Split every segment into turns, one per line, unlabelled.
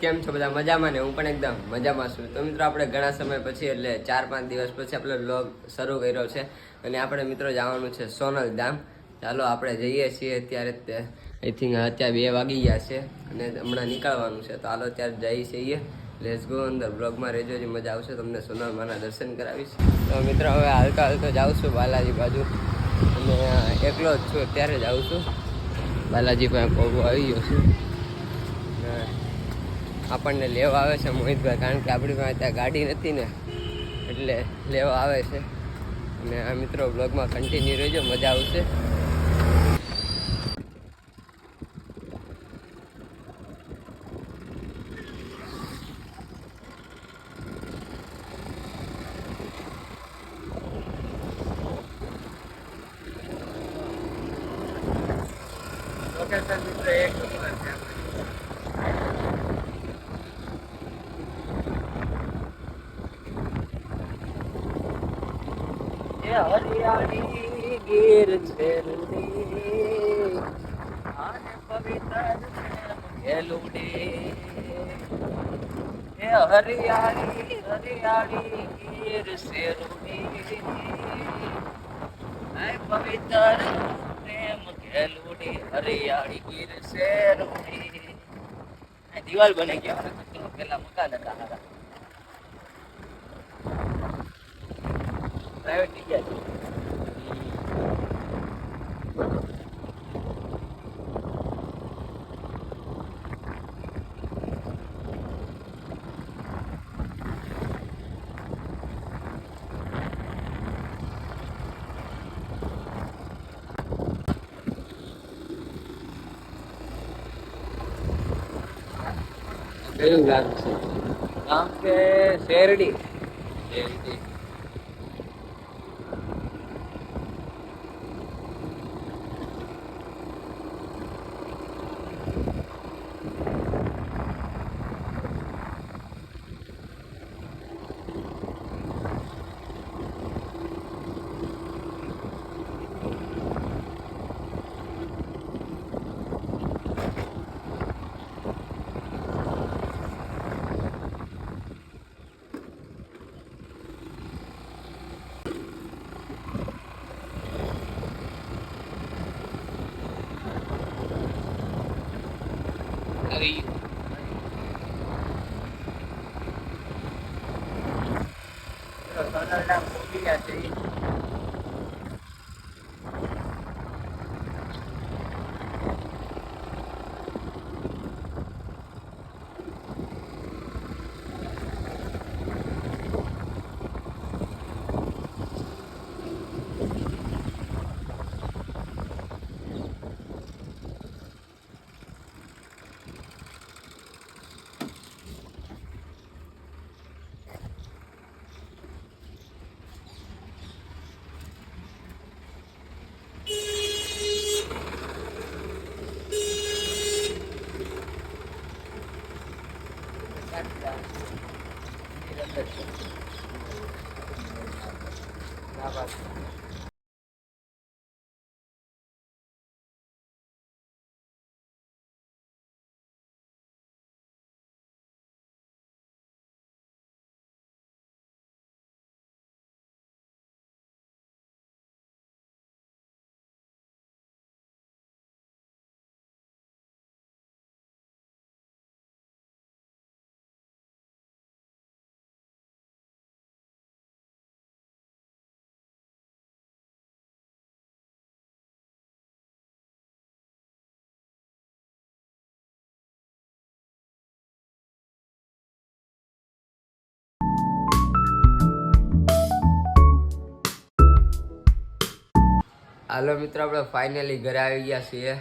કેમ છો બધા? મજામાં ને? હું પણ એકદમ મજામાં છું. તો મિત્રો, આપણે ઘણા સમય પછી, એટલે ચાર પાંચ દિવસ પછી આપણે બ્લોગ શરૂ કર્યો છે. અને આપણે મિત્રો જવાનું છે સોનલ ધામ ચાલો, આપણે જઈએ છીએ અત્યારે આઈ થિંક અત્યારે બે વાગી ગયા છે અને હમણાં નીકળવાનું છે. તો હાલો, અત્યારે જઈ છીએ. લેસ ગો અંદર. બ્લોગમાં રહેજો જે મજા આવશે. તમને સોનલમાના દર્શન કરાવીશ. તો મિત્રો, હવે હાલતા હાલતો જાઉં છું બાલાજી બાજુ. અને એકલો જ છું, અત્યારે જાઉં છું. બાલાજી પાસે પગો આવી ગયો છું. આપણને લેવા આવે છે મોહિતભાઈ, કારણ કે આપણી પાસે ત્યાં ગાડી નથી ને, એટલે લેવા આવે છે. અને આ મિત્રો બ્લોગમાં કન્ટિન્યુ રહેજો, મજા આવશે. લોકેશન મિત્રો, એક નંબર હરિયાળી ગીર છે આને પવિત્ર ગેલુડી એ હરિયાળી હરિયાળી ગીર છે રૂડી આય પવિત્ર પ્રેમ ઘેલુડી હરિયાળી ગીર શેરુડી. દિવાલ બની ગયા પેલા મકાન હતા હારા. પ્રાઇવેટ જગ્યા છે કયું ગામ છે ગામ છે શેરડી. શેરડી. હરી સોનલના મોતી છે? આવી હાલો મિત્રો, આપણે ફાઇનલી ઘરે આવી ગયા છીએ.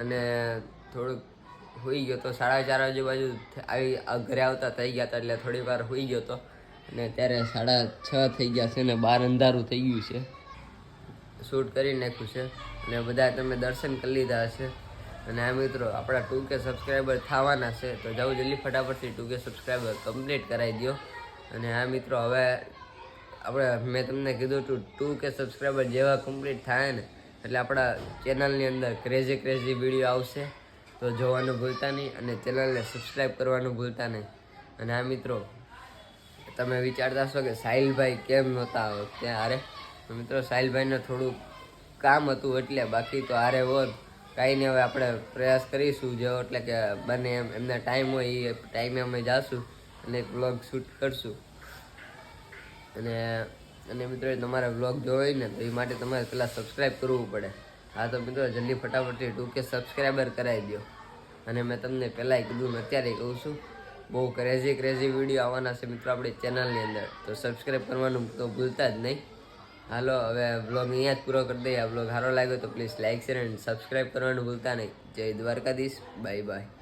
અને થોડુંક હોઈ ગયો તો સાડા ચાર આજુબાજુ બાજુ આવી ઘરે આવતા થઈ ગયા હતા, એટલે થોડી વાર હોઈ ગયો તો. અને ત્યારે સાડા છ થઈ ગયા છે અને બાર અંધારું થઈ ગયું છે. શૂટ કરી નાખ્યું છે. અને બધા તમે દર્શન કરી લીધા હશે. અને આ મિત્રો, આપણા ટુ કે સબસ્ક્રાઈબર થવાના છે, તો જાઓ જલ્દી ફટાફટથી ટુ કે સબસ્ક્રાઈબર કમ્પ્લીટ કરાવી દો અને આ મિત્રો, હવે આપણે, મેં તમને કીધું હતું, ટુ કે સબસ્ક્રાઈબર જેવા કમ્પ્લીટ થાય ને, એટલે આપણા ચેનલની અંદર ક્રેઝી ક્રેઝી વીડિયો આવશે. તો જોવાનું ભૂલતા નહીં અને ચેનલને સબસ્ક્રાઈબ કરવાનું ભૂલતા નહીં. અને આ મિત્રો, તમે વિચારતા હશો કે સાહિલભાઈ કેમ નહોતા ત્યાં હારે? મિત્રો, સાહિલભાઈને થોડું કામ હતું એટલે, બાકી તો હારે હોત કાંઈ નહીં, હવે આપણે પ્રયાસ કરીશું જેવો, એટલે કે બને એમ, એમને ટાઈમ હોય એ ટાઈમે અમે જાશું અને એક વ્લોગ શૂટ કરશું. અને અને મિત્રો તમારે વ્લોગ જોવો ને, તો એ માટે તમારે પહેલાં સબસ્ક્રાઈબ કરવું પડે. હા, તો મિત્રો, જલ્દી ફટાફટથી ટુ કે સબસ્ક્રાઈબર કરાવી દો અને મેં તમને પહેલાંય કીધું ને અત્યારે કહું છું, બહુ ક્રેઝી ક્રેઝી વીડિયો આવવાના છે મિત્રો આપણી ચેનલની અંદર. તો સબસ્ક્રાઈબ કરવાનું તો ભૂલતા જ નહીં. હાલો, હવે બ્લોગ અહીંયા જ પૂરો કરી દઈએ. આ બ્લોગ સારો લાગ્યો તો please like share and subscribe કરવાનું ભૂલતા નહીં. જય દ્વારકાધીશ. Bye bye